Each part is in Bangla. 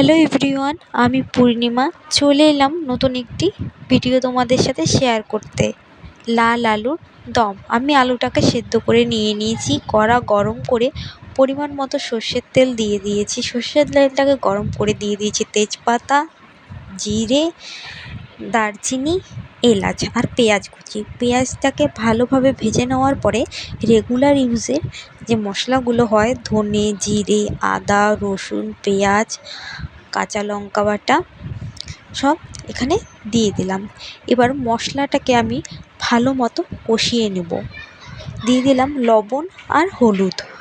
হ্যালো এভরিওয়ান, আমি পূর্ণিমা। চলে এলাম নতুন একটি ভিডিও তোমাদের সাথে শেয়ার করতে। লাল আলুর দম। আমি আলুটাকে সেদ্ধ করে নিয়ে নিয়েছি, কড়া গরম করে পরিমাণ মতো সর্ষের তেল দিয়ে দিয়েছি। সর্ষের তেলটাকে গরম করে দিয়ে দিয়েছি তেজপাতা, জিরে, দারচিনি এলাচ আর পেঁয়াজ কুচি। পেঁয়াজটাকে ভালোভাবে ভেজে নেওয়ার পরে রেগুলার ইউজের যে মশলাগুলো হয়, ধনে, জিরে, আদা, রসুন, পেঁয়াজ, কাঁচা লঙ্কা বাটা, সব এখানে দিয়ে দিলাম। এবার মশলাটাকে আমি ভালো মতো কষিয়ে নেব। দিয়ে দিলাম লবণ আর হলুদ।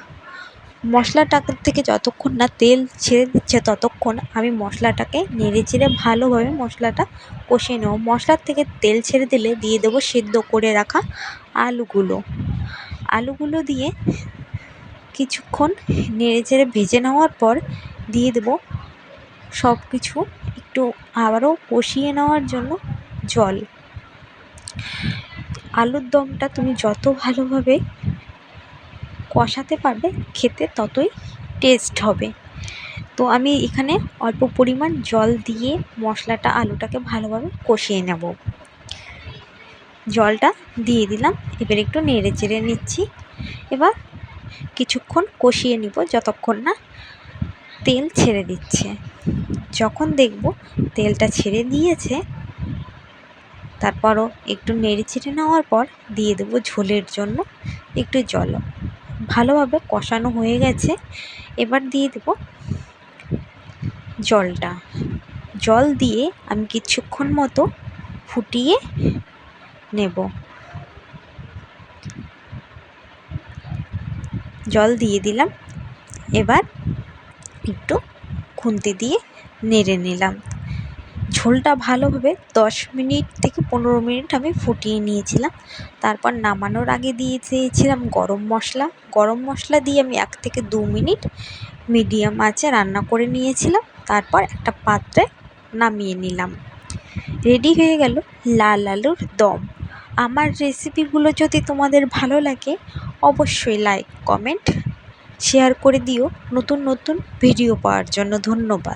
মশলাটা থেকে যতক্ষণ না তেল ছেড়ে দিচ্ছে ততক্ষণ আমি মশলাটাকে নেড়ে চেড়ে ভালোভাবে মশলাটা কষিয়ে নেব। মশলার থেকে তেল ছেড়ে দিলে দিয়ে দেবো সেদ্ধ করে রাখা আলুগুলো। আলুগুলো দিয়ে কিছুক্ষণ নেড়ে চেড়ে ভেজে নেওয়ার পর দিয়ে দেবো সব কিছু একটু আবারও কষিয়ে নেওয়ার জন্য জল। আলুর দমটা তুমি যত ভালোভাবে কষাতে পারবে, খেতে ততই টেস্ট হবে। তো আমি এখানে অল্প পরিমাণ জল দিয়ে মশলাটা, আলুটাকে ভালোভাবে কষিয়ে নেব। জলটা দিয়ে দিলাম, এবার একটু নেড়ে চেড়ে নিচ্ছি। এবার কিছুক্ষণ কষিয়ে নিব, যতক্ষণ না তেল ছেড়ে দিচ্ছে। যখন দেখব তেলটা ছেড়ে দিয়েছে, তারপরও একটু নেড়ে চেড়ে নেওয়ার পর দিয়ে দেবো ঝোলের জন্য একটু জল। ভালোভাবে কষানো হয়ে গেছে। এবার দিয়ে দেবো জলটা। জল দিয়ে আমি কিছুক্ষণ মতো ফুটিয়ে নেব। জল দিয়ে দিলাম। এবার একটু খুন্তি দিয়ে নেড়ে নিলাম। ঝোলটা ভালোভাবে দশ মিনিট থেকে পনেরো মিনিট আমি ফুটিয়ে নিয়েছিলাম। তারপর নামানোর আগে দিয়ে দিয়েছিলাম গরম মশলা। গরম মশলা দিয়ে আমি এক থেকে দু মিনিট মিডিয়াম আঁচে রান্না করে নিয়েছিলাম। তারপর একটা পাত্রে নামিয়ে নিলাম। রেডি হয়ে গেল লাল আলুর দম। আমার রেসিপিগুলো যদি তোমাদের ভালো লাগে, অবশ্যই লাইক, কমেন্ট, শেয়ার করে দিও। নতুন নতুন ভিডিও পাওয়ার জন্য ধন্যবাদ।